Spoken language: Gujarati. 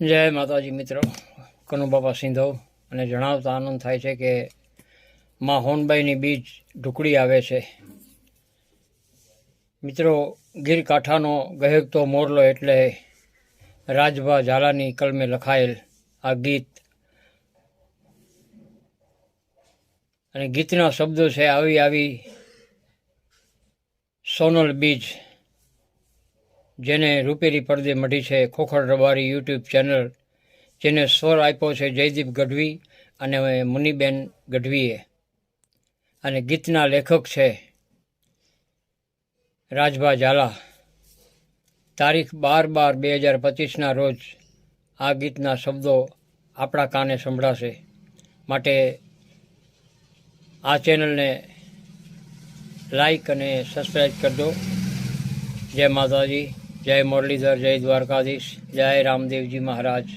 જય માતાજી મિત્રો. કનુબાપા સિંધવ. અને જણાવતા આનંદ થાય છે કે માં હોનબાઈની બીજ ઢુકડી આવે છે. મિત્રો ગીર કાંઠાનો ગહેકતો મોરલો એટલે રાજભા ઝાલાની કલમે લખાયેલ આ ગીત. અને ગીતના શબ્દો છે, આવી આવી સોનલ બીજ. જેને રૂપેરી પડદે મઢી છે ખોખર રબારી યુટ્યુબ ચેનલ, જેને સ્વર આપ્યો છે જયદીપ ગઢવી અને મુનિબેન ગઢવીએ. અને ગીતના લેખક છે રાજભા ઝાલા. તારીખ બાર બાર બે હજાર પચીસના રોજ આ ગીતના શબ્દો આપણા કાને સંભળાશે. માટે આ ચેનલને લાઈક અને સબસ્ક્રાઈબ કરજો. જય માતાજી. જય મુરલીધર જય દ્વારકાધીશ જય રામદેવજી મહારાજ.